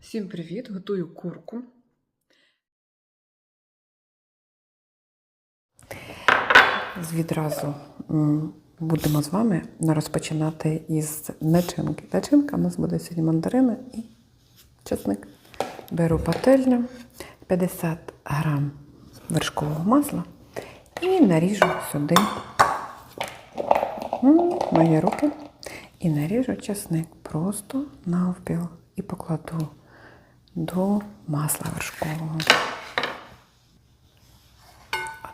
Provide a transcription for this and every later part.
Всім привіт! Готую курку. Відразу будемо з вами розпочинати із начинки. Начинка у нас буде сьогодні мандарини і чесник. Беру пательню, 50 грам вершкового масла і наріжу сюди мої руки і наріжу чесник просто навпіл і покладу до масла вершкового.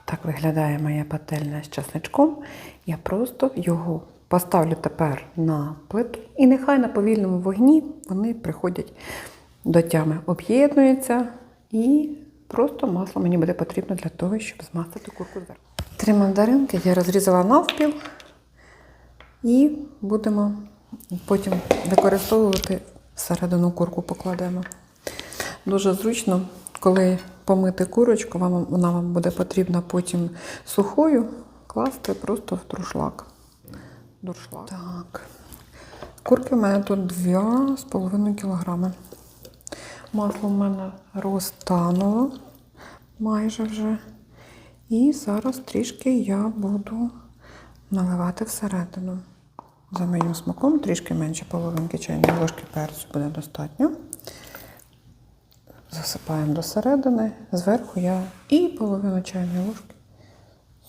Так виглядає моя пательня з часничком. Я просто його поставлю тепер на плиту, і нехай на повільному вогні вони приходять до тями, об'єднуються, і просто масло мені буде потрібно для того, щоб змастити курку зверху. Три мандаринки я розрізала навпіл і будемо потім використовувати всередину курку покладемо. Дуже зручно, коли помити курочку, вам, вона вам буде потрібна потім сухою, класти просто в друшлак. Дуршлаг. Так. Курки в мене тут 2,5 кг. Масло в мене розтануло майже вже. І зараз трішки я буду наливати всередину. За моїм смаком трішки менше половинки чайної ложки перцю буде достатньо. Засипаємо до середини. Зверху я і половину чайної ложки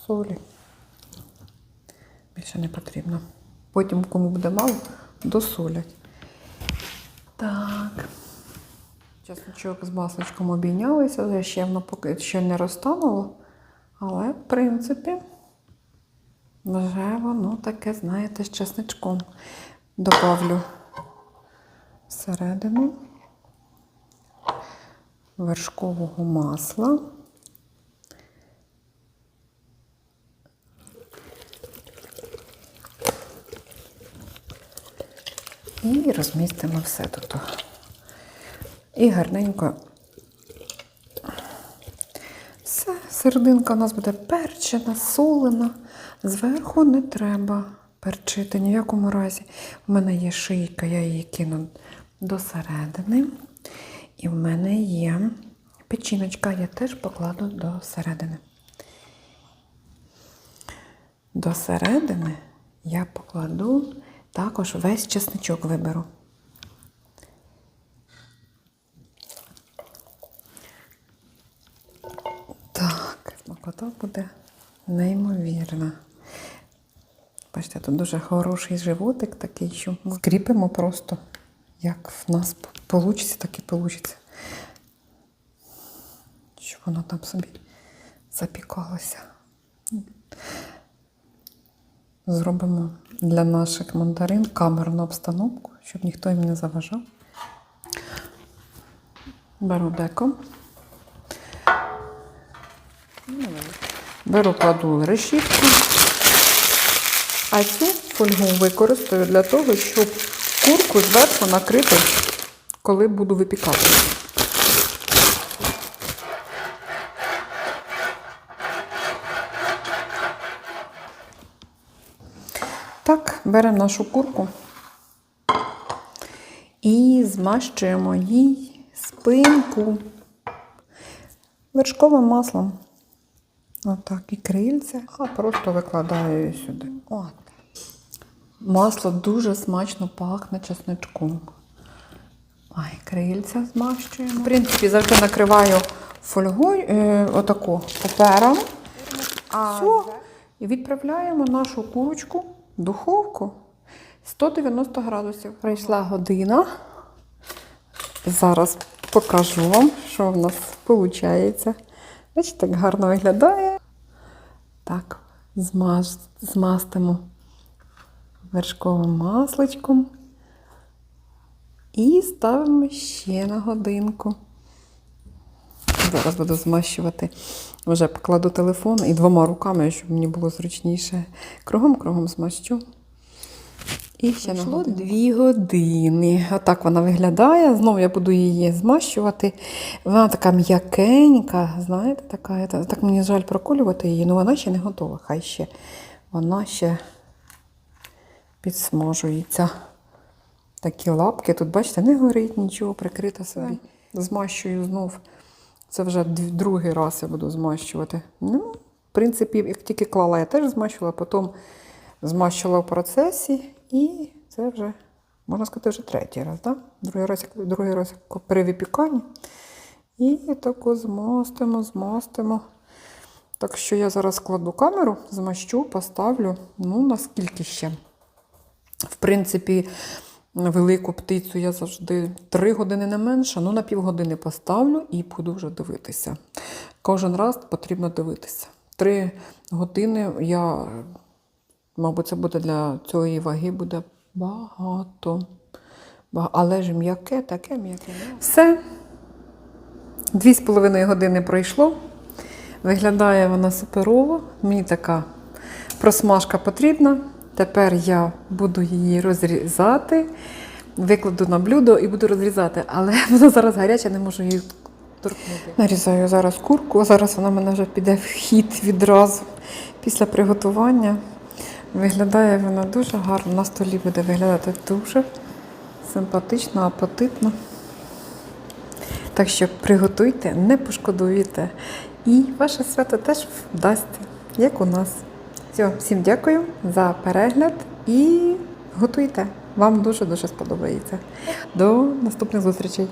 солі. Більше не потрібно. Потім, кому буде мало, досолять. Так. Чесночок з масличком обійнялися, ще воно поки ще не розтануло. Але, в принципі, вже воно таке, знаєте, з чесничком. Добавлю всередину вершкового масла. І розмістимо все тут. І гарненько. Все, серединка у нас буде перчена, солена. Зверху не треба перчити ні в якому разі. У мене є шийка, я її кину до середини. І в мене є печіночка, я теж покладу до середини. До середини я покладу також весь чесничок виберу. Так, смакота буде неймовірна. Бачите, тут дуже хороший животик такий, що ми скріпимо просто, як в нас вийде, так і вийде. Щоб воно там собі запікалося. Зробимо для наших мандарин камерну обстановку, щоб ніхто їм не заважав. Беру деко. Беру кладу решітку. А цю фольгу використаю для того, щоб курку зверху накрити, коли буду випікати. Так, беремо нашу курку і змащуємо їй спинку вершковим маслом. Отак, і крильця, а просто викладаю її сюди. От. Масло дуже смачно пахне чесничком. Ай, крильця змащуємо. В принципі, завжди накриваю фольгою, е, отаку папером. Все. І відправляємо нашу курочку в духовку 190 градусів. Прийшла година. Зараз покажу вам, що в нас виходить. Бачите, так гарно виглядає. Так, змаж, змастимо вершковим масличком. І ставимо ще на годинку. Зараз буду змащувати. Вже покладу телефон і двома руками, щоб мені було зручніше. Кругом-кругом змащу. І ще Пройшло дві години. Отак вона виглядає. Знову я буду її змащувати. Вона така м'якенька, знаєте, така. Так мені жаль проколювати її, але вона ще не готова. Хай ще вона ще підсмажується. Такі лапки. Тут, бачите, не горить нічого, прикрита собі. Змащую знов. Це вже другий раз я буду змащувати. Ну, в принципі, як тільки клала, я теж змащувала, потім змащувала в процесі, і це вже, можна сказати, вже третій раз. Да? Другий раз, другий раз при випіканні. І тако змастимо, змастимо. Так що я зараз кладу камеру, змащу, поставлю. Ну, наскільки ще. В принципі, велику птицю я завжди 3 години не менше, ну на півгодини поставлю і буду вже дивитися. Кожен раз потрібно дивитися. Три години я, мабуть, це буде для цієї ваги буде багато. Але ж м'яке, таке м'яке. Все. Дві з половиною години пройшло. Виглядає вона суперово. Мені така просмажка потрібна. Тепер я буду її розрізати, викладу на блюдо і буду розрізати, але вона зараз гаряча, не можу її торкнути. Нарізаю зараз курку, зараз вона мене вже піде в хід відразу після приготування. Виглядає вона дуже гарно. На столі буде виглядати дуже симпатично, апетитно. Так що приготуйте, не пошкодуєте. І ваше свято теж вдасться, як у нас. Все, всім дякую за перегляд і готуйте. Вам дуже-дуже сподобається. До наступних зустрічей!